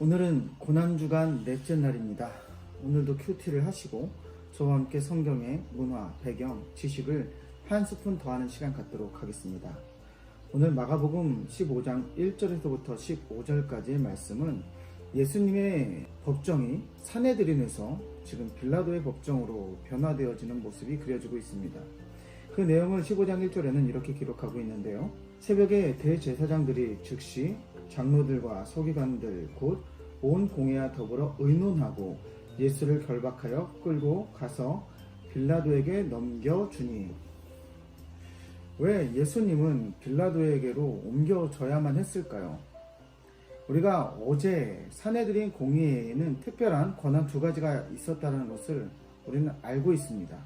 오늘은 고난주간 넷째 날입니다. 오늘도 큐티를 하시고 저와 함께 성경의 문화, 배경, 지식을 한 스푼 더하는 시간 갖도록 하겠습니다. 오늘 마가복음 15장 1절에서부터 15절까지의 말씀은 예수님의 법정이 사내들인에서 지금 빌라도의 법정으로 변화되어지는 모습이 그려지고 있습니다. 그 내용을 15장 1절에는 이렇게 기록하고 있는데요. 새벽에 대제사장들이 즉시 장로들과 서기관들 곧 온 공회와 더불어 의논하고 예수를 결박하여 끌고 가서 빌라도에게 넘겨주니 왜 예수님은 빌라도에게로 옮겨져야만 했을까요? 우리가 어제 사내들인 공의회에는 특별한 권한 두 가지가 있었다는 것을 우리는 알고 있습니다.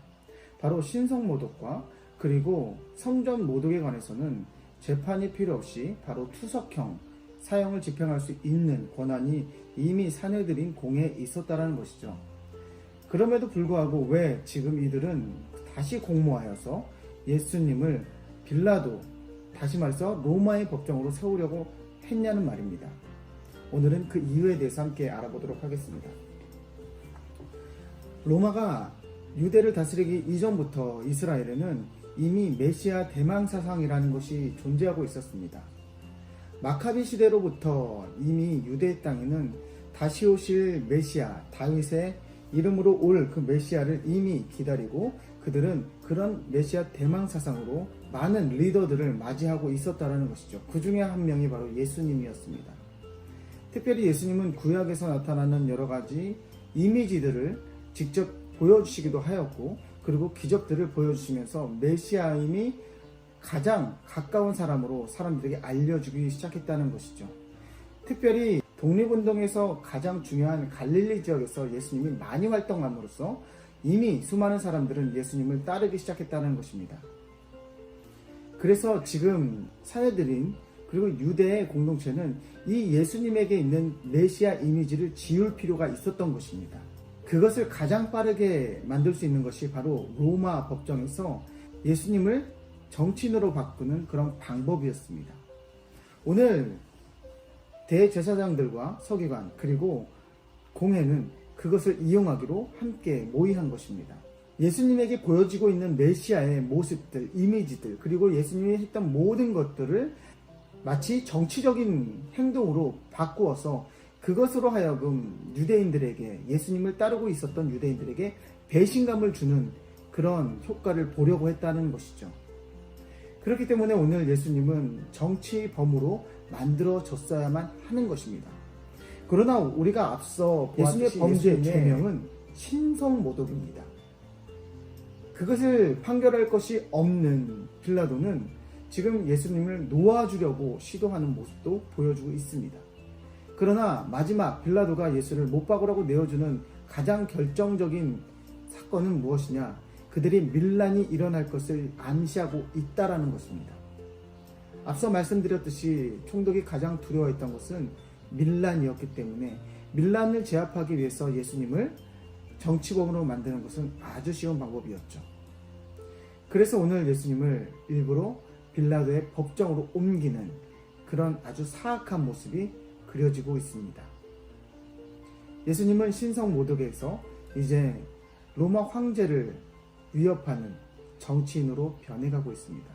바로 신성 모독과 그리고 성전 모독에 관해서는 재판이 필요 없이 바로 투석형 사형을 집행할 수 있는 권한이 이미 사내들인 공회에 있었다는 것이죠. 그럼에도 불구하고 왜 지금 이들은 다시 공모하여서 예수님을 빌라도 다시 말해서 로마의 법정으로 세우려고 했냐는 말입니다. 오늘은 그 이유에 대해서 함께 알아보도록 하겠습니다. 로마가 유대를 다스리기 이전부터 이스라엘에는 이미 메시아 대망 사상이라는 것이 존재하고 있었습니다. 마카비 시대로부터 이미 유대 땅에는 다시 오실 메시아 다윗의 이름으로 올 그 메시아를 이미 기다리고 그들은 그런 메시아 대망 사상으로 많은 리더들을 맞이하고 있었다라는 것이죠. 그 중에 한 명이 바로 예수님이었습니다. 특별히 예수님은 구약에서 나타나는 여러 가지 이미지들을 직접 보여주시기도 하였고 그리고 기적들을 보여주시면서 메시아임이 가장 가까운 사람으로 사람들에게 알려주기 시작했다는 것이죠. 특별히 독립운동에서 가장 중요한 갈릴리 지역에서 예수님이 많이 활동함으로써 이미 수많은 사람들은 예수님을 따르기 시작했다는 것입니다. 그래서 지금 사회들인 그리고 유대의 공동체는 이 예수님에게 있는 메시아 이미지를 지울 필요가 있었던 것입니다. 그것을 가장 빠르게 만들 수 있는 것이 바로 로마 법정에서 예수님을 정치인으로 바꾸는 그런 방법이었습니다. 오늘 대제사장들과 서기관 그리고 공회는 그것을 이용하기로 함께 모의한 것입니다. 예수님에게 보여지고 있는 메시아의 모습들, 이미지들, 그리고 예수님이 했던 모든 것들을 마치 정치적인 행동으로 바꾸어서 그것으로 하여금 유대인들에게 예수님을 따르고 있었던 유대인들에게 배신감을 주는 그런 효과를 보려고 했다는 것이죠. 그렇기 때문에 오늘 예수님은 정치범으로 만들어졌어야만 하는 것입니다. 그러나 우리가 앞서 예수님의 범죄의 죄명은 신성 모독입니다. 그것을 판결할 것이 없는 빌라도는 지금 예수님을 놓아주려고 시도하는 모습도 보여주고 있습니다. 그러나 마지막 빌라도가 예수를 못 박으라고 내어주는 가장 결정적인 사건은 무엇이냐? 그들이 밀란이 일어날 것을 암시하고 있다라는 것입니다. 앞서 말씀드렸듯이 총독이 가장 두려워했던 것은 밀란이었기 때문에 밀란을 제압하기 위해서 예수님을 정치범으로 만드는 것은 아주 쉬운 방법이었죠. 그래서 오늘 예수님을 일부러 빌라도의 법정으로 옮기는 그런 아주 사악한 모습이 그려지고 있습니다. 예수님은 신성 모독에서 이제 로마 황제를 위협하는 정치인으로 변해가고 있습니다.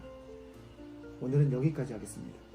오늘은 여기까지 하겠습니다.